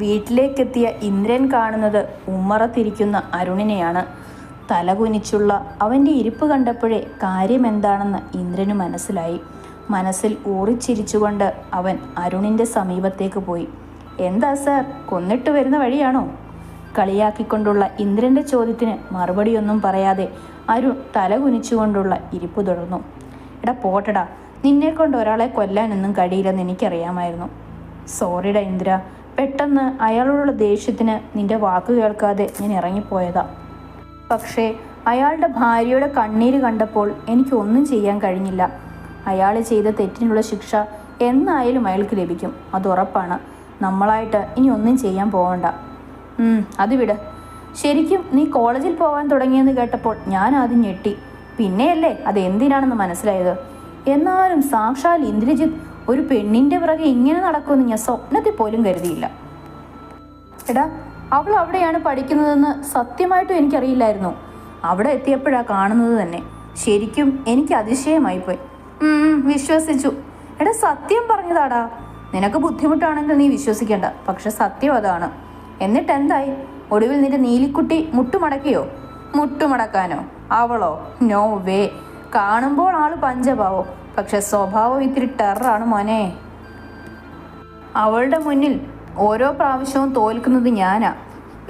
വീട്ടിലേക്കെത്തിയ ഇന്ദ്രൻ കാണുന്നത് ഉമ്മറത്തിരിക്കുന്ന അരുണിനെയാണ്. തലകുനിച്ചുള്ള അവന്റെ ഇരിപ്പ് കണ്ടപ്പോഴേ കാര്യമെന്താണെന്ന് ഇന്ദ്രന് മനസ്സിലായി. മനസ്സിൽ ഊറിച്ചിരിച്ചുകൊണ്ട് അവൻ അരുണിന്റെ സമീപത്തേക്ക് പോയി. എന്താ സർ കൊന്നിട്ട് വരുന്ന വഴിയാണോ? കളിയാക്കിക്കൊണ്ടുള്ള ഇന്ദ്രന്റെ ചോദ്യത്തിന് മറുപടിയൊന്നും പറയാതെ അരുൺ തലകുനിച്ചുകൊണ്ടുള്ള ഇരിപ്പ് തുടർന്നു. എടാ പോട്ടടാ നിന്നെ കൊണ്ട് ഒരാളെ കൊല്ലാനൊന്നും കഴിയില്ലെന്ന് എനിക്കറിയാമായിരുന്നു. സോറിടാ ഇന്ദ്ര പെട്ടെന്ന് അയാളോടുള്ള ദേഷ്യത്തിന് നിന്റെ വാക്ക് കേൾക്കാതെ ഞാൻ ഇറങ്ങിപ്പോയതാ. പക്ഷേ അയാളുടെ ഭാര്യയുടെ കണ്ണീര് കണ്ടപ്പോൾ എനിക്ക് ഒന്നും ചെയ്യാൻ കഴിഞ്ഞില്ല. അയാൾ ചെയ്ത തെറ്റിനുള്ള ശിക്ഷ എന്നായാലും അയാൾക്ക് ലഭിക്കും. അത് ഉറപ്പാണ്. നമ്മളായിട്ട് ഇനി ഒന്നും ചെയ്യാൻ പോകണ്ട അത് വിട്. ശരിക്കും നീ കോളേജിൽ പോകാൻ തുടങ്ങിയെന്ന് കേട്ടപ്പോൾ ഞാൻ ആദ്യം ഞെട്ടി. പിന്നെയല്ലേ അത് എന്തിനാണെന്ന് മനസ്സിലായത്? എന്നാലും സാക്ഷാൽ ഇന്ദ്രജിത്ത് ഒരു പെണ്ണിന്റെ പിറകെ ഇങ്ങനെ നടക്കുമെന്ന് ഞാൻ സ്വപ്നത്തിൽ പോലും കരുതിയില്ല. എടാ അവൾ അവിടെയാണ് പഠിക്കുന്നതെന്ന് സത്യമായിട്ടും എനിക്കറിയില്ലായിരുന്നു. അവിടെ എത്തിയപ്പോഴാ കാണുന്നത് തന്നെ. ശരിക്കും എനിക്ക് അതിശയമായിപ്പോയി. വിശ്വസിച്ചു. എടാ സത്യം പറഞ്ഞതാടാ. നിനക്ക് ബുദ്ധിമുട്ടാണെങ്കിൽ നീ വിശ്വസിക്കേണ്ട. പക്ഷെ സത്യം അതാണ്. എന്നിട്ട് എന്തായി? ഒടുവിൽ നിന്റെ നീലിക്കുട്ടി മുട്ടുമടക്കിയോ? മുട്ടുമടക്കാനോ? അവളോ? നോ വേ കാണുമ്പോൾ ആൾ പഞ്ചഭാവോ. പക്ഷെ സ്വഭാവം ഇത്തിരി ടെററാണ് മോനെ. അവളുടെ മുന്നിൽ ഓരോ പ്രാവശ്യവും തോൽക്കുന്നത് ഞാനാ.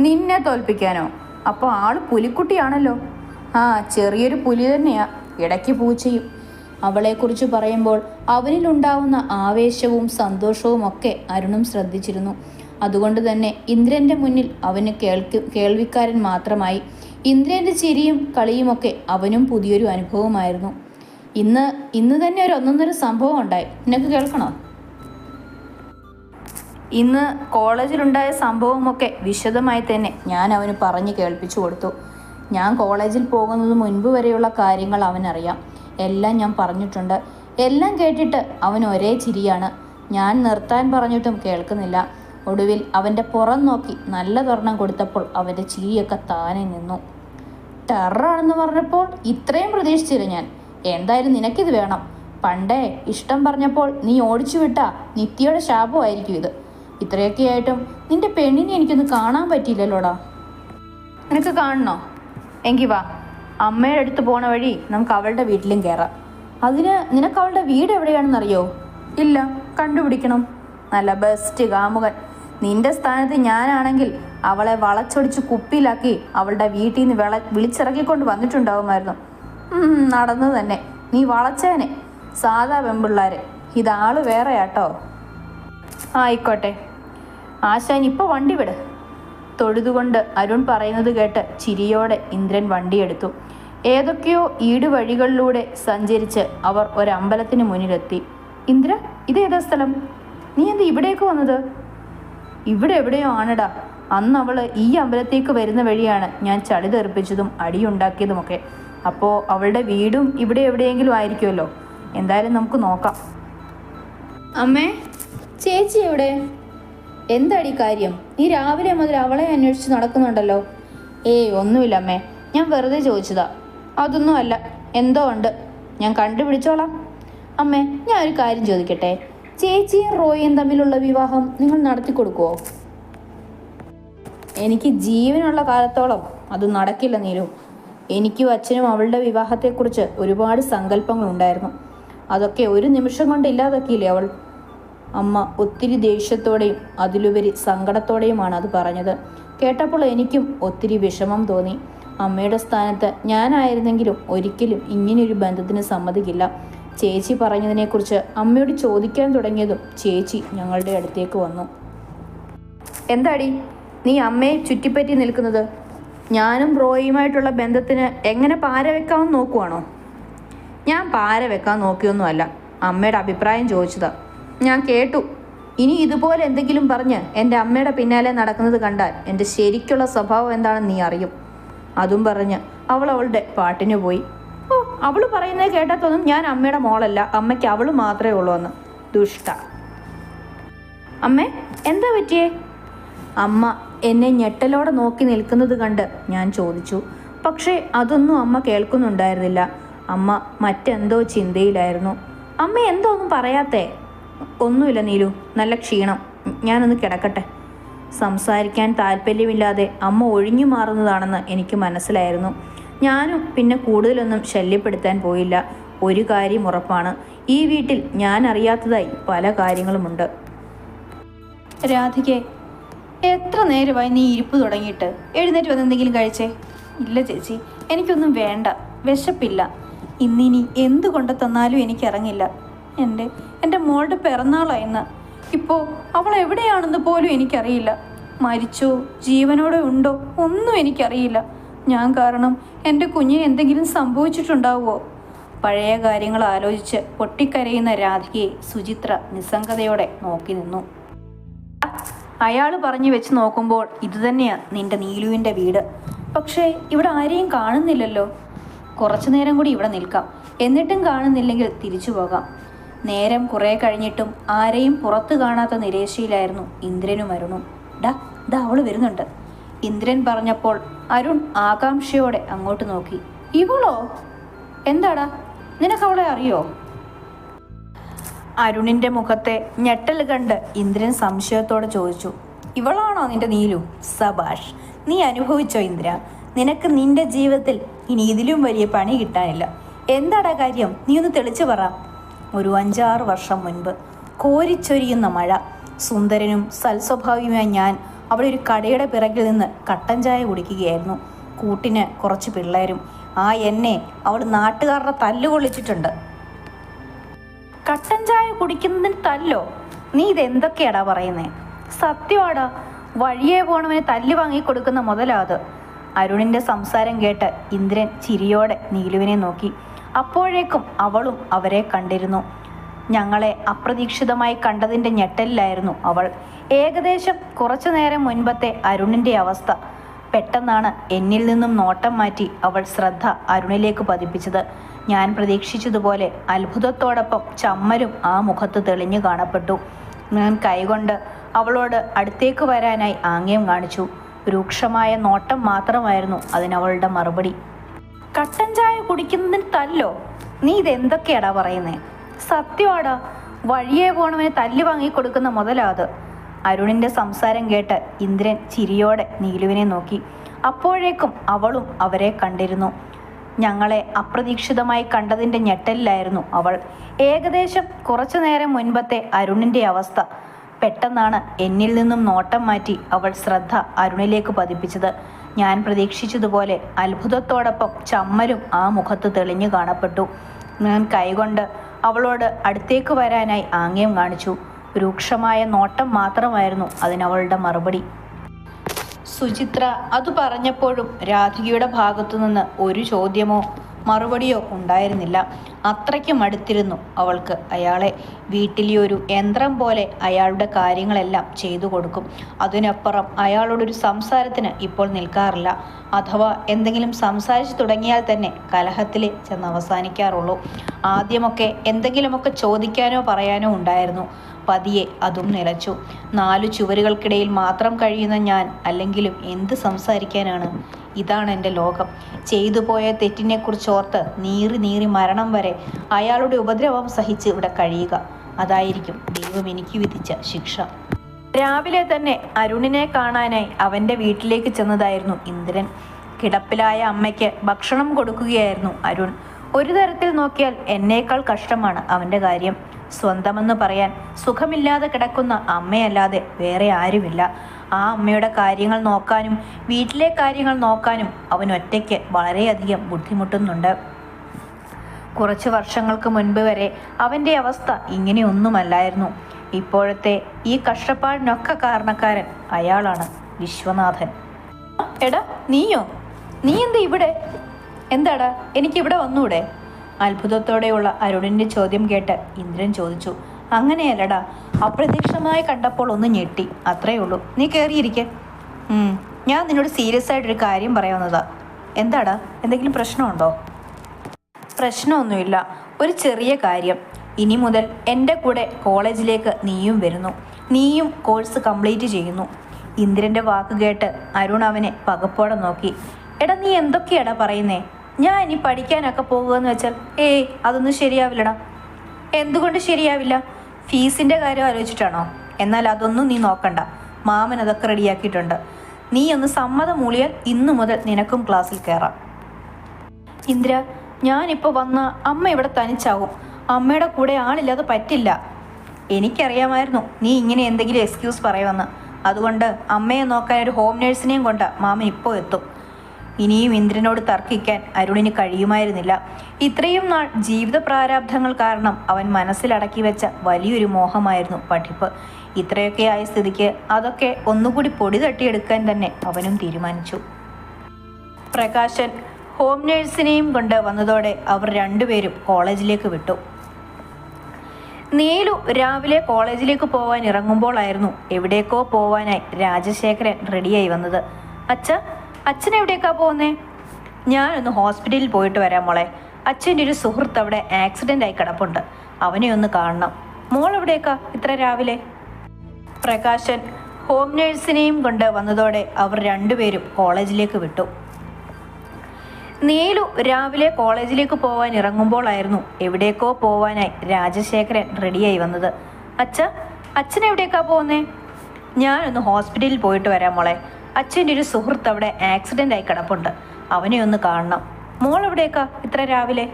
നിന്നെ തോൽപ്പിക്കാനോ? അപ്പോൾ ആൾ പുലിക്കുട്ടിയാണല്ലോ. ആ ചെറിയൊരു പുലി തന്നെയാ. ഇടയ്ക്ക് പൂച്ചയും. അവളെക്കുറിച്ച് പറയുമ്പോൾ അവനിലുണ്ടാവുന്ന ആവേശവും സന്തോഷവും ഒക്കെ അരുണും ശ്രദ്ധിച്ചിരുന്നു. അതുകൊണ്ട് തന്നെ ഇന്ദ്രന്റെ മുന്നിൽ അവന് കേൾക്ക് കേൾവിക്കാരൻ മാത്രമായി. ഇന്ദ്രന്റെ ചിരിയും കളിയുമൊക്കെ അവനും പുതിയൊരു അനുഭവമായിരുന്നു. ഇന്ന് ഇന്ന് തന്നെ ഒരു ഒന്നൊന്നൊരു സംഭവം ഉണ്ടായി. നിനക്ക് കേൾക്കണോ? ഇന്ന് കോളേജിലുണ്ടായ സംഭവമൊക്കെ വിശദമായി തന്നെ ഞാൻ അവന് പറഞ്ഞു കേൾപ്പിച്ചു കൊടുത്തു. ഞാൻ കോളേജിൽ പോകുന്നത് മുൻപ് വരെയുള്ള കാര്യങ്ങൾ അവനറിയാം. എല്ലാം ഞാൻ പറഞ്ഞിട്ടുണ്ട്. എല്ലാം കേട്ടിട്ട് അവൻ ഒരേ ചിരിയാണ്. ഞാൻ നിർത്താൻ പറഞ്ഞിട്ടും കേൾക്കുന്നില്ല. ഒടുവിൽ അവന്റെ പുറം നോക്കി നല്ല തൊരണം കൊടുത്തപ്പോൾ അവന്റെ ചിരിയൊക്കെ താനെ നിന്നു. ടെററാണെന്ന് പറഞ്ഞപ്പോൾ ഇത്രയും പ്രതീക്ഷിച്ചില്ല ഞാൻ. എന്തായാലും നിനക്കിത് വേണം. പണ്ടേ ഇഷ്ടം പറഞ്ഞപ്പോൾ നീ ഓടിച്ചു വിട്ട നിത്യയുടെ ശാപമായിരിക്കും ഇത്. ഇത്രയൊക്കെ ആയിട്ടും നിന്റെ പെണ്ണിനെ എനിക്കൊന്ന് കാണാൻ പറ്റിയില്ലല്ലോടാ. നിനക്ക് കാണണോ? എങ്കി വാ. അമ്മയുടെ അടുത്ത് പോണ വഴി നമുക്ക് അവളുടെ വീട്ടിലും കയറാം അതിന് നിനക്ക് അവളുടെ വീട് എവിടെയാണെന്നറിയോ? ഇല്ല കണ്ടുപിടിക്കണം. നല്ല ബെസ്റ്റ് കാമുകൻ. നിന്റെ സ്ഥാനത്ത് ഞാനാണെങ്കിൽ അവളെ വളച്ചൊടിച്ച് കുപ്പിയിലാക്കി അവളുടെ വീട്ടിൽ നിന്ന് വിള വിളിച്ചിറക്കിക്കൊണ്ട് വന്നിട്ടുണ്ടാവുമായിരുന്നു. നടന്നു തന്നെ. നീ വളച്ചേനെ സാധാ പെമ്പിള്ളാരെ. ഇതാൾ വേറെയാട്ടോ. ആയിക്കോട്ടെ. ആശാൻ ഇപ്പോൾ വണ്ടി വിട്. തൊഴുതുകൊണ്ട് അരുൺ പറയുന്നത് കേട്ട് ചിരിയോടെ ഇന്ദ്രൻ വണ്ടിയെടുത്തു ഏതൊക്കെയോ ഈട് വഴികളിലൂടെ സഞ്ചരിച്ച് അവർ ഒരമ്പലത്തിന് മുന്നിലെത്തി. ഇന്ദ്ര ഇതേതാ സ്ഥലം? നീ എന്ത് ഇവിടേക്ക് വന്നത്? ഇവിടെ എവിടെയോ ആണടാ. അന്ന് അവൾ ഈ അമ്പലത്തേക്ക് വരുന്ന വഴിയാണ് ഞാൻ ചളി തെറിപ്പിച്ചതും അടിയുണ്ടാക്കിയതുമൊക്കെ. അപ്പോൾ അവളുടെ വീടും ഇവിടെ എവിടെയെങ്കിലും ആയിരിക്കുമല്ലോ. എന്തായാലും നമുക്ക് നോക്കാം. അമ്മേ ചേച്ചി എവിടെ? എന്താടി കാര്യം? നീ രാവിലെ മുതൽ അവളെ അന്വേഷിച്ച് നടക്കുന്നുണ്ടല്ലോ. ഏയ് ഒന്നുമില്ല അമ്മേ. ഞാൻ വെറുതെ ചോദിച്ചതാ. അതൊന്നും അല്ല. എന്തോ ഉണ്ട്. ഞാൻ കണ്ടുപിടിച്ചോളാം. അമ്മേ ഞാൻ ഒരു കാര്യം ചോദിക്കട്ടെ. ചേച്ചിയും റോയിയും തമ്മിലുള്ള വിവാഹം നിങ്ങൾ നടത്തി കൊടുക്കുവോ? എനിക്ക് ജീവനുള്ള കാലത്തോളം അത് നടക്കില്ല നീലു. എനിക്കും അച്ഛനും അവളുടെ വിവാഹത്തെക്കുറിച്ച് ഒരുപാട് സങ്കല്പങ്ങളുണ്ടായിരുന്നു. അതൊക്കെ ഒരു നിമിഷം കൊണ്ട് ഇല്ലാതാക്കിയില്ലേ അവൾ? അമ്മ ഒത്തിരി ദേഷ്യത്തോടെയും അതിലുപരി സങ്കടത്തോടെയുമാണ് അത് പറഞ്ഞത്. കേട്ടപ്പോൾ എനിക്കും ഒത്തിരി വിഷമം തോന്നി. അമ്മയുടെ സ്ഥാനത്ത് ഞാനായിരുന്നെങ്കിലും ഒരിക്കലും ഇങ്ങനെയൊരു ബന്ധത്തിന് സമ്മതിക്കില്ല. ചേച്ചി പറഞ്ഞതിനെക്കുറിച്ച് അമ്മയോട് ചോദിക്കാൻ തുടങ്ങിയതും ചേച്ചി ഞങ്ങളുടെ അടുത്തേക്ക് വന്നു. എന്താടി? നീ അമ്മയെ ചുറ്റിപ്പറ്റി നിൽക്കുന്നത്? ഞാനും റോയിയുമായിട്ടുള്ള ബന്ധത്തിന് എങ്ങനെ പാര വെക്കാമെന്ന് നോക്കുവാണോ? ഞാൻ പാര വെക്കാൻ നോക്കിയൊന്നുമല്ല. അമ്മയുടെ അഭിപ്രായം ചോദിച്ചതാ. ഞാൻ കേട്ടു. ഇനി ഇതുപോലെ എന്തെങ്കിലും പറഞ്ഞ് എന്റെ അമ്മയുടെ പിന്നാലെ നടക്കുന്നത് കണ്ടാൽ എന്റെ ശരിക്കുള്ള സ്വഭാവം എന്താണെന്ന് നീ അറിയും. അതും പറഞ്ഞ് അവൾ അവളുടെ പാട്ടിന് പോയി. ഓ അവൾ പറയുന്നത് കേട്ടാത്തൊന്നും ഞാൻ അമ്മയുടെ മോളല്ല. അമ്മയ്ക്ക് അവൾ മാത്രമേ ഉള്ളൂ എന്ന്. ദുഷ്ട. അമ്മേ എന്താ പറ്റിയേ? അമ്മ എന്നെ ഞെട്ടലോടെ നോക്കി നിൽക്കുന്നത് കണ്ട് ഞാൻ ചോദിച്ചു. പക്ഷേ അതൊന്നും അമ്മ കേൾക്കുന്നുണ്ടായിരുന്നില്ല. അമ്മ മറ്റെന്തോ ചിന്തയിലായിരുന്നു. അമ്മ എന്തോ ഒന്നും പറയാത്തേ? ഒന്നുമില്ല നീലു നല്ല ക്ഷീണം. ഞാനൊന്ന് കിടക്കട്ടെ. സംസാരിക്കാൻ താല്പര്യമില്ലാതെ അമ്മ ഒഴിഞ്ഞു മാറുന്നതാണെന്ന് എനിക്ക് മനസ്സിലായിരുന്നു. ഞാനും പിന്നെ കൂടുതലൊന്നും ശല്യപ്പെടുത്താൻ പോയില്ല. ഒരു കാര്യം ഉറപ്പാണ്. ഈ വീട്ടിൽ ഞാൻ അറിയാത്തതായി പല കാര്യങ്ങളുമുണ്ട്. രാധികെ എത്ര നേരമായി നീ ഇരിപ്പ് തുടങ്ങിയിട്ട്? എഴുന്നേറ്റ് വന്ന് എന്തെങ്കിലും കഴിച്ചേ? ഇല്ല ചേച്ചി. എനിക്കൊന്നും വേണ്ട. വിശപ്പില്ല. ഇന്നിനി എന്ത് കൊണ്ട് തന്നാലും എനിക്കിറങ്ങില്ല എന്റെ എന്റെ മോളുടെ പിറന്നാളായിന്ന് ഇപ്പോൾ അവൾ എവിടെയാണെന്ന് പോലും എനിക്കറിയില്ല. മരിച്ചോ? ജീവനോടെ ഉണ്ടോ? ഒന്നും എനിക്കറിയില്ല. ഞാൻ കാരണം എന്റെ കുഞ്ഞിന് എന്തെങ്കിലും സംഭവിച്ചിട്ടുണ്ടാവുമോ? പഴയ കാര്യങ്ങൾ ആലോചിച്ച് പൊട്ടിക്കരയുന്ന രാധികയെ സുചിത്ര നിസ്സംഗതയോടെ നോക്കി നിന്നു. അയാൾ പറഞ്ഞു വെച്ച് നോക്കുമ്പോൾ ഇതുതന്നെയാണ് നിന്റെ നീലുവിന്റെ വീട്. പക്ഷേ ഇവിടെ ആരെയും കാണുന്നില്ലല്ലോ. കുറച്ചു നേരം കൂടി ഇവിടെ നിൽക്കാം. എന്നിട്ടും കാണുന്നില്ലെങ്കിൽ തിരിച്ചു പോകാം. നേരം കുറേ കഴിഞ്ഞിട്ടും ആരെയും പുറത്തു കാണാത്ത നിരേശയിലായിരുന്നു ഇന്ദ്രനും അരുണും. ഡാ ദാ അവൾ വരുന്നുണ്ട്. ഇന്ദ്രൻ പറഞ്ഞപ്പോൾ അരുൺ ആകാംക്ഷയോടെ അങ്ങോട്ട് നോക്കി. ഇവളോ? എന്താടാ? നിനക്ക് അവളെ അറിയോ? അരുണിന്റെ മുഖത്തെ ഞെട്ടൽ കണ്ട് ഇന്ദ്രൻ സംശയത്തോടെ ചോദിച്ചു ഇവളാണോ നിന്റെ നീലു? സബാഷ് നീ അനുഭവിച്ചോ ഇന്ദ്ര? നിനക്ക് നിന്റെ ജീവിതത്തിൽ ഇനി ഇതിലും വലിയ പണി കിട്ടാനില്ല. എന്താടാ കാര്യം? നീ ഒന്ന് തെളിച്ചു പറ. ഒരു അഞ്ചാറ് വർഷം മുൻപ് കോരിച്ചൊരിയുന്ന മഴ. സുന്ദരനും സൽസ്വഭാവിയുമായ ഞാൻ അവിടെ ഒരു കടയുടെ പിറകിൽ നിന്ന് കട്ടൻ ചായ കുടിക്കുകയായിരുന്നു. കൂട്ടിന് കുറച്ച് പിള്ളേരും. ആ എന്നെ അവൾ നാട്ടുകാരുടെ തല്ല് കൊള്ളിച്ചിട്ടുണ്ട്. കട്ടൻ ചായ കുടിക്കുന്നതിന് തല്ലോ. നീ ഇതെന്തൊക്കെയാടാ പറയുന്നേ? സത്യമാടാ വഴിയെ പോണവന് തല്ല് വാങ്ങി കൊടുക്കുന്ന മുതലാ അത്. അരുണിന്റെ സംസാരം കേട്ട് ഇന്ദ്രൻ ചിരിയോടെ നീലുവിനെ നോക്കി. അപ്പോഴേക്കും അവളും അവരെ കണ്ടിരുന്നു. ഞങ്ങളെ അപ്രതീക്ഷിതമായി കണ്ടതിന്റെ ഞെട്ടലിലായിരുന്നു അവൾ. ഏകദേശം കുറച്ചു നേരം മുൻപത്തെ അരുണിന്റെ അവസ്ഥ. പെട്ടെന്നാണ് എന്നിൽ നിന്നും നോട്ടം മാറ്റി അവൾ ശ്രദ്ധ അരുണിലേക്ക് പതിപ്പിച്ചത്. ഞാൻ പ്രതീക്ഷിച്ചതുപോലെ അത്ഭുതത്തോടൊപ്പം ചമ്മലും ആ മുഖത്ത് തെളിഞ്ഞു കാണപ്പെട്ടു. ഞാൻ കൈകൊണ്ട് അവളോട് അടുത്തേക്ക് വരാനായി ആംഗ്യം കാണിച്ചു. രൂക്ഷമായ നോട്ടം മാത്രമായിരുന്നു അതിനവളുടെ മറുപടി. കട്ടൻ ചായ കുടിക്കുന്നതിന് തല്ലോ? നീ ഇതെന്തൊക്കെയാടാ പറയുന്നേ? സത്യമാടാ വഴിയെ പോണവന് തല്ല് വാങ്ങി കൊടുക്കുന്ന മുതലാ അത്. അരുണിന്റെ സംസാരം കേട്ട് ഇന്ദ്രൻ ചിരിയോടെ നീലുവിനെ നോക്കി. അപ്പോഴേക്കും അവളും അവരെ കണ്ടിരുന്നു. ഞങ്ങളെ അപ്രതീക്ഷിതമായി കണ്ടതിന്റെ ഞെട്ടലിലായിരുന്നു അവൾ. ഏകദേശം കുറച്ചു നേരം മുൻപത്തെ അരുണിന്റെ അവസ്ഥ. പെട്ടെന്നാണ് എന്നിൽ നിന്നും നോട്ടം മാറ്റി അവൾ ശ്രദ്ധ അരുണിലേക്ക് പതിപ്പിച്ചത്. ഞാൻ പ്രതീക്ഷിച്ചതുപോലെ അത്ഭുതത്തോടൊപ്പം ചമ്മലും ആ മുഖത്ത് തെളിഞ്ഞു കാണപ്പെട്ടു. ഞാൻ കൈകൊണ്ട് അവളോട് അടുത്തേക്ക് വരാനായി ആംഗ്യം കാണിച്ചു. രൂക്ഷമായ നോട്ടം മാത്രമായിരുന്നു അതിനവളുടെ മറുപടി. സുചിത്ര അത് പറഞ്ഞപ്പോഴും രാധികയുടെ ഭാഗത്തു നിന്ന് ഒരു ചോദ്യമോ മറുപടിയോ ഉണ്ടായിരുന്നില്ല. അത്രയ്ക്കും അടുത്തിരുന്നു അവൾക്ക് അയാളെ. വീട്ടിലെ ഒരു യന്ത്രം പോലെ അയാളുടെ കാര്യങ്ങളെല്ലാം ചെയ്തു കൊടുക്കും. അതിനപ്പുറം അയാളോടൊരു സംസാരത്തിന് ഇപ്പോൾ നിൽക്കാറില്ല. അഥവാ എന്തെങ്കിലും സംസാരിച്ചു തുടങ്ങിയാൽ തന്നെ കലഹത്തിൽ ചെന്ന് അവസാനിക്കാറുള്ളൂ. ആദ്യമൊക്കെ എന്തെങ്കിലുമൊക്കെ ചോദിക്കാനോ പറയാനോ ഉണ്ടായിരുന്നു. പതിയെ അതും നിലച്ചു. നാലു ചുവരുകൾക്കിടയിൽ മാത്രം കഴിയുന്ന ഞാൻ അല്ലെങ്കിലും എന്ത് സംസാരിക്കാനാണ്? ഇതാണ് എന്റെ ലോകം. ചെയ്തു പോയ തെറ്റിനെക്കുറിച്ച് ഓർത്ത് നീറി നീറി മരണം വരെ അയാളുടെ ഉപദ്രവം സഹിച്ച് ഇവിടെ കഴിയുക. അതായിരിക്കും ദൈവം എനിക്ക് വിധിച്ച ശിക്ഷ. രാവിലെ തന്നെ അരുണിനെ കാണാനായി അവന്റെ വീട്ടിലേക്ക് ചെന്നതായിരുന്നു ഇന്ദ്രൻ. കിടപ്പിലായ അമ്മയ്ക്ക് ഭക്ഷണം കൊടുക്കുകയായിരുന്നു അരുൺ. ഒരു തരത്തിൽ നോക്കിയാൽ എന്നേക്കാൾ കഷ്ടമാണ് അവന്റെ കാര്യം. സ്വന്തമെന്ന് പറയാൻ സുഖമില്ലാതെ കിടക്കുന്ന അമ്മയല്ലാതെ വേറെ ആരുമില്ല. ആ അമ്മയുടെ കാര്യങ്ങൾ നോക്കാനും വീട്ടിലെ കാര്യങ്ങൾ നോക്കാനും അവൻ ഒറ്റയ്ക്ക് വളരെയധികം ബുദ്ധിമുട്ടുന്നുണ്ട്. കുറച്ച് വർഷങ്ങൾക്ക് മുൻപ് വരെ അവന്റെ അവസ്ഥ ഇങ്ങനെയൊന്നുമല്ലായിരുന്നു. ഇപ്പോഴത്തെ ഈ കഷ്ടപ്പാടിനൊക്കെ കാരണക്കാരൻ അയാളാണ് വിശ്വനാഥൻ. എടാ നീയോ? നീ എന്താ ഇവിടെ? എന്താടാ എനിക്കിവിടെ വന്നൂടെ? അത്ഭുതത്തോടെയുള്ള അരുണിന്റെ ചോദ്യം കേട്ട് ഇന്ദ്രൻ ചോദിച്ചു അങ്ങനെയല്ലടാ അപ്രതീക്ഷിതമായി കണ്ടപ്പോൾ ഒന്ന് ഞെട്ടി അത്രേ ഉള്ളൂ. നീ കയറിയിരിക്കെ ഞാൻ നിന്നോട് സീരിയസ് ആയിട്ടൊരു കാര്യം പറയാവുന്നതാ. എന്താടാ എന്തെങ്കിലും പ്രശ്നമുണ്ടോ? പ്രശ്നമൊന്നുമില്ല ഒരു ചെറിയ കാര്യം. ഇനി മുതൽ എന്റെ കൂടെ കോളേജിലേക്ക് നീയും വരുന്നു. നീയും കോഴ്സ് കംപ്ലീറ്റ് ചെയ്യുന്നു. ഇന്ദ്രന്റെ വാക്ക് കേട്ട് അരുൺ അവനെ പകപ്പോടെ നോക്കി. എടാ നീ എന്തൊക്കെയാടാ പറയുന്നേ? ഞാൻ ഇനി പഠിക്കാനൊക്കെ പോകുകയെന്ന് വെച്ചാൽ ഏയ് അതൊന്നും ശരിയാവില്ലടാ. എന്തുകൊണ്ട് ശരിയാവില്ല? ഫീസിന്റെ കാര്യം ആലോചിച്ചിട്ടാണോ? എന്നാൽ അതൊന്നും നീ നോക്കണ്ട. മാമൻ അതൊക്കെ റെഡിയാക്കിയിട്ടുണ്ട്. നീ ഒന്ന് സമ്മതം മൂളിയാൽ ഇന്നു മുതൽ നിനക്കും ക്ലാസ്സിൽ കയറാം ഇന്ദിര ഞാനിപ്പോൾ വന്ന അമ്മ ഇവിടെ തനിച്ചാവും. അമ്മയുടെ കൂടെ ആളില്ലാതെ പറ്റില്ല. എനിക്കറിയാമായിരുന്നു നീ ഇങ്ങനെ എന്തെങ്കിലും എക്സ്ക്യൂസ് പറയുമെന്ന്. അതുകൊണ്ട് അമ്മയെ നോക്കാൻ ഒരു ഹോം നേഴ്സിനെയും കൊണ്ട് മാമൻ ഇപ്പോൾ എത്തും. ഇനിയും ഇന്ദ്രനോട് തർക്കിക്കാൻ അരുണിന് കഴിയുമായിരുന്നില്ല. ഇത്രയും നാൾ ജീവിത പ്രാരാബ്ധങ്ങൾ കാരണം അവൻ മനസ്സിലടക്കി വെച്ച വലിയൊരു മോഹമായിരുന്നു പഠിപ്പ്. ഇത്രയൊക്കെ ആയ സ്ഥിതിക്ക് അതൊക്കെ ഒന്നുകൂടി പൊടി തട്ടിയെടുക്കാൻ തന്നെ അവനും തീരുമാനിച്ചു. പ്രകാശൻ ഹോം നേഴ്സിനെയും കൊണ്ട് വന്നതോടെ അവർ രണ്ടുപേരും കോളേജിലേക്ക് വിട്ടു. നീലു രാവിലെ കോളേജിലേക്ക് പോവാൻ ഇറങ്ങുമ്പോഴായിരുന്നു എവിടേക്കോ പോവാനായി രാജശേഖരൻ റെഡിയായി വന്നത്. അച്ഛ അച്ഛൻ എവിടേക്കാ പോകുന്നേ ഞാനൊന്ന് ഹോസ്പിറ്റലിൽ പോയിട്ട് വരാം മോളെ. അച്ഛന്റെ ഒരു സുഹൃത്ത് അവിടെ ആക്സിഡന്റ് ആയി കിടപ്പുണ്ട്. അവനെ ഒന്ന് കാണണം. മോൾ എവിടേക്കാ ഇത്ര രാവിലെ? പ്രകാശൻ ഹോം നേഴ്സിനെയും കൊണ്ട് വന്നതോടെ അവർ രണ്ടുപേരും കോളേജിലേക്ക് വിട്ടു. നീലു രാവിലെ കോളേജിലേക്ക് പോകാൻ ഇറങ്ങുമ്പോഴായിരുന്നു എവിടേക്കോ പോവാനായി രാജശേഖരൻ റെഡിയായി വന്നത്. അച്ഛ അച്ഛൻ എവിടേക്കാ പോകുന്നേ ഞാനൊന്ന് ഹോസ്പിറ്റലിൽ പോയിട്ട് വരാം മോളെ. അച്ഛന്റെ ഒരു സുഹൃത്ത് അവിടെ ആക്സിഡന്റ് ആയി കിടപ്പുണ്ട്. അവനെ ഒന്ന് കാണണം. മോൾ എവിടേക്കാ ഇത്ര രാവിലെ?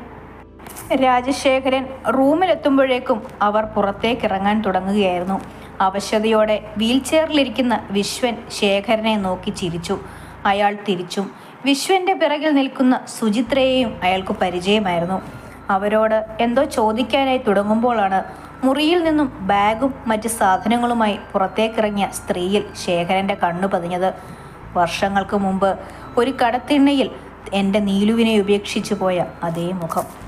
രാജശേഖരൻ റൂമിലെത്തുമ്പോഴേക്കും അവർ പുറത്തേക്ക് ഇറങ്ങാൻ തുടങ്ങുകയായിരുന്നു. അവശതയോടെ വീൽ ചെയറിലിരിക്കുന്ന വിശ്വൻ ശേഖരനെ നോക്കി ചിരിച്ചു. അയാൾ തിരിച്ചും. വിശ്വന്റെ പിറകിൽ നിൽക്കുന്ന സുചിത്രയെയും അയാൾക്ക് പരിചയമായിരുന്നു. അവരോട് എന്തോ ചോദിക്കാനായി തുടങ്ങുമ്പോഴാണ് മുറിയിൽ നിന്നും ബാഗും മറ്റ് സാധനങ്ങളുമായി പുറത്തേക്കിറങ്ങിയ സ്ത്രീയിൽ ശേഖരന്റെ കണ്ണു പതിഞ്ഞത്. വർഷങ്ങൾക്ക് മുമ്പ് ഒരു കടത്തിണ്ണയിൽ എന്റെ നീലുവിനെ ഉപേക്ഷിച്ചു പോയ അതേ മുഖം.